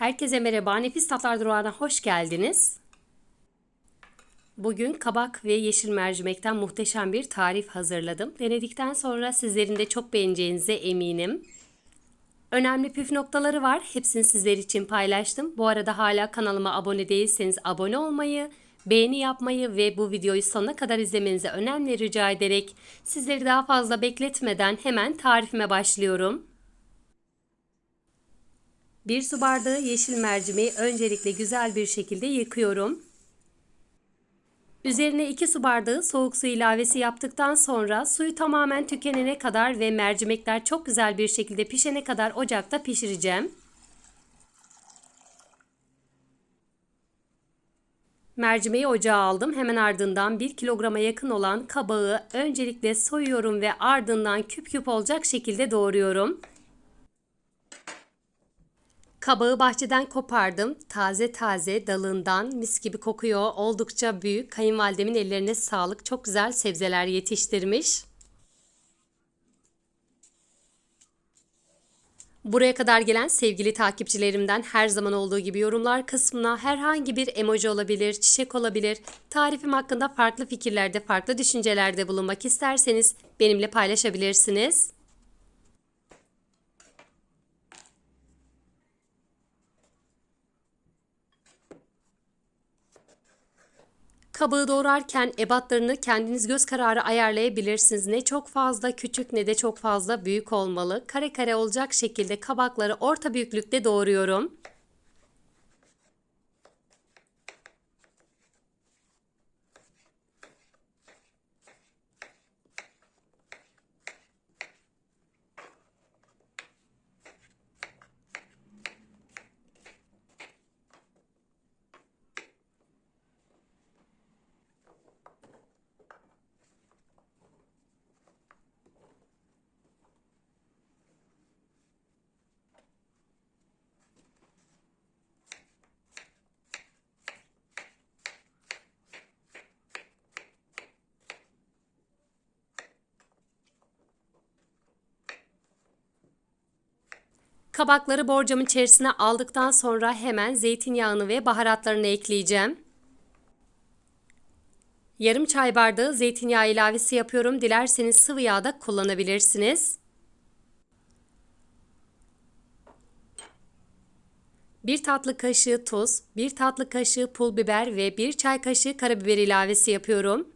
Herkese merhaba. Nefis Tatlar Durağı'na hoş geldiniz. Bugün kabak ve yeşil mercimekten muhteşem bir tarif hazırladım. Denedikten sonra sizlerin de çok beğeneceğinize eminim. Önemli püf noktaları var. Hepsini sizler için paylaştım. Bu arada hala kanalıma abone değilseniz abone olmayı, beğeni yapmayı ve bu videoyu sonuna kadar izlemenizi önemli rica ederek sizleri daha fazla bekletmeden hemen tarifime başlıyorum. 1 su bardağı yeşil mercimeği öncelikle güzel bir şekilde yıkıyorum. Üzerine 2 su bardağı soğuk su ilavesi yaptıktan sonra suyu tamamen tükenene kadar ve mercimekler çok güzel bir şekilde pişene kadar ocakta pişireceğim. Mercimeği ocağa aldım. Hemen ardından 1 kilograma yakın olan kabağı öncelikle soyuyorum ve ardından küp küp olacak şekilde doğruyorum. Kabağı bahçeden kopardım. Taze taze dalından mis gibi kokuyor. Oldukça büyük. Kayınvalidemin ellerine sağlık. Çok güzel sebzeler yetiştirmiş. Buraya kadar gelen sevgili takipçilerimden her zaman olduğu gibi yorumlar kısmına herhangi bir emoji olabilir, çiçek olabilir, tarifim hakkında farklı fikirlerde, farklı düşüncelerde bulunmak isterseniz benimle paylaşabilirsiniz. Kabağı doğrarken ebatlarını kendiniz göz kararı ayarlayabilirsiniz. Ne çok fazla küçük ne de çok fazla büyük olmalı. Kare kare olacak şekilde kabakları orta büyüklükte doğruyorum. Kabakları borcamın içerisine aldıktan sonra hemen zeytinyağını ve baharatlarını ekleyeceğim. Yarım çay bardağı zeytinyağı ilavesi yapıyorum. Dilerseniz sıvı yağ da kullanabilirsiniz. Bir tatlı kaşığı tuz, bir tatlı kaşığı pul biber ve bir çay kaşığı karabiber ilavesi yapıyorum.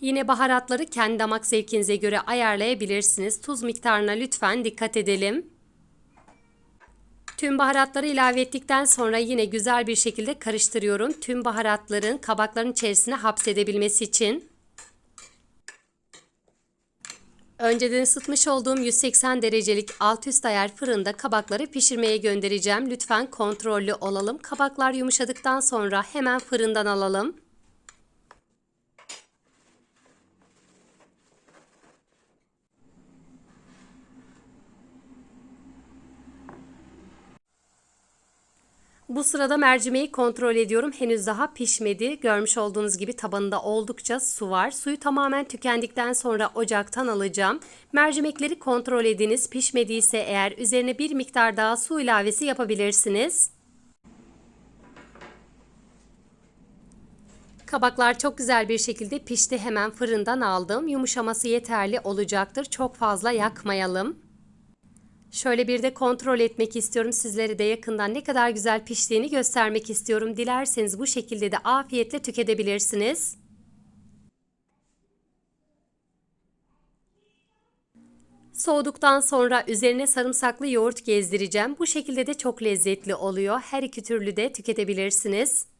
Yine baharatları kendi damak zevkinize göre ayarlayabilirsiniz. Tuz miktarına lütfen dikkat edelim. Tüm baharatları ilave ettikten sonra yine güzel bir şekilde karıştırıyorum. Tüm baharatların kabakların içerisine hapsedebilmesi için. Önceden ısıtmış olduğum 180 derecelik alt üst ayar fırında kabakları pişirmeye göndereceğim. Lütfen kontrollü olalım. Kabaklar yumuşadıktan sonra hemen fırından alalım. Bu sırada mercimeği kontrol ediyorum. Henüz daha pişmedi. Görmüş olduğunuz gibi tabanında oldukça su var. Suyu tamamen tükendikten sonra ocaktan alacağım. Mercimekleri kontrol ediniz. Pişmediyse eğer üzerine bir miktar daha su ilavesi yapabilirsiniz. Kabaklar çok güzel bir şekilde pişti. Hemen fırından aldım. Yumuşaması yeterli olacaktır. Çok fazla yakmayalım. Şöyle bir de kontrol etmek istiyorum. Sizlere de yakından ne kadar güzel piştiğini göstermek istiyorum. Dilerseniz bu şekilde de afiyetle tüketebilirsiniz. Soğuduktan sonra üzerine sarımsaklı yoğurt gezdireceğim. Bu şekilde de çok lezzetli oluyor. Her iki türlü de tüketebilirsiniz.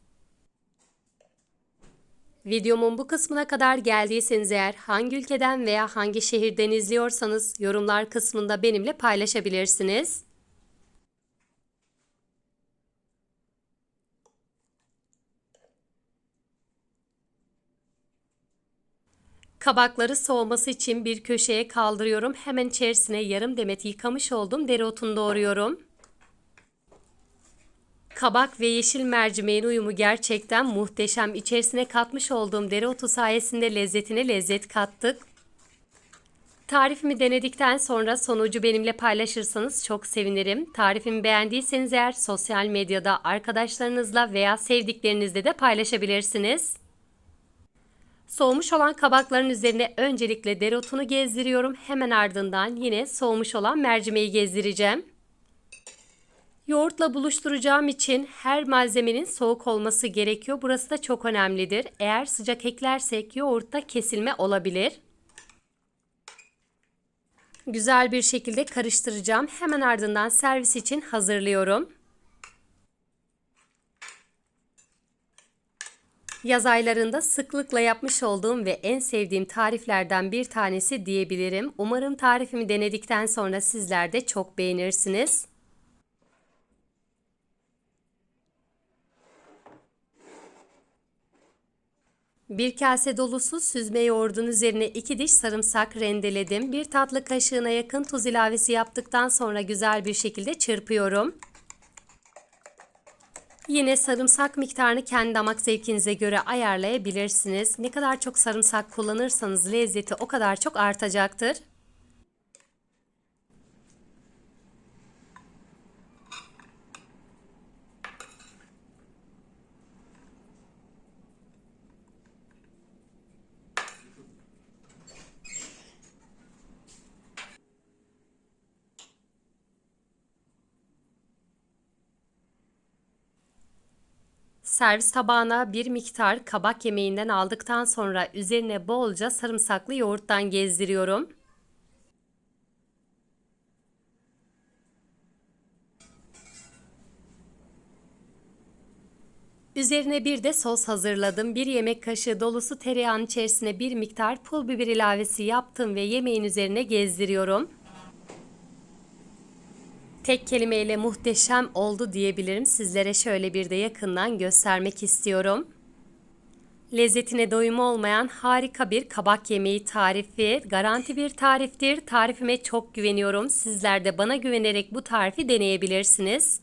Videomun bu kısmına kadar geldiyseniz eğer hangi ülkeden veya hangi şehirden izliyorsanız yorumlar kısmında benimle paylaşabilirsiniz. Kabakları soğuması için bir köşeye kaldırıyorum. Hemen içerisine yarım demet yıkamış olduğum dereotunu doğruyorum. Kabak ve yeşil mercimeğin uyumu gerçekten muhteşem. İçerisine katmış olduğum dereotu sayesinde lezzetine lezzet kattık. Tarifimi denedikten sonra sonucu benimle paylaşırsanız çok sevinirim. Tarifimi beğendiyseniz eğer sosyal medyada arkadaşlarınızla veya sevdiklerinizle de paylaşabilirsiniz. Soğumuş olan kabakların üzerine öncelikle dereotunu gezdiriyorum. Hemen ardından yine soğumuş olan mercimeği gezdireceğim. Yoğurtla buluşturacağım için her malzemenin soğuk olması gerekiyor. Burası da çok önemlidir. Eğer sıcak eklersek yoğurtta kesilme olabilir. Güzel bir şekilde karıştıracağım. Hemen ardından servis için hazırlıyorum. Yaz aylarında sıklıkla yapmış olduğum ve en sevdiğim tariflerden bir tanesi diyebilirim. Umarım tarifimi denedikten sonra sizler de çok beğenirsiniz. Bir kase dolusu süzme yoğurdun üzerine iki diş sarımsak rendeledim. Bir tatlı kaşığına yakın tuz ilavesi yaptıktan sonra güzel bir şekilde çırpıyorum. Yine sarımsak miktarını kendi damak zevkinize göre ayarlayabilirsiniz. Ne kadar çok sarımsak kullanırsanız lezzeti o kadar çok artacaktır. Servis tabağına bir miktar kabak yemeğinden aldıktan sonra üzerine bolca sarımsaklı yoğurttan gezdiriyorum. Üzerine bir de sos hazırladım. Bir yemek kaşığı dolusu tereyağının içerisine bir miktar pul biber ilavesi yaptım ve yemeğin üzerine gezdiriyorum. Tek kelimeyle muhteşem oldu diyebilirim. Sizlere şöyle bir de yakından göstermek istiyorum. Lezzetine doyum olmayan harika bir kabak yemeği tarifi. Garanti bir tariftir. Tarifime çok güveniyorum. Sizler de bana güvenerek bu tarifi deneyebilirsiniz.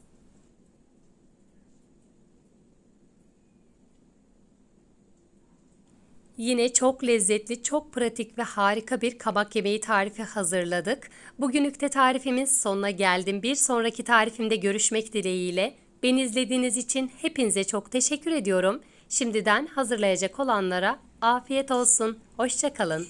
Yine çok lezzetli, çok pratik ve harika bir kabak yemeği tarifi hazırladık. Bugünlük de tarifimin sonuna geldim. Bir sonraki tarifimde görüşmek dileğiyle. Beni izlediğiniz için hepinize çok teşekkür ediyorum. Şimdiden hazırlayacak olanlara afiyet olsun. Hoşçakalın.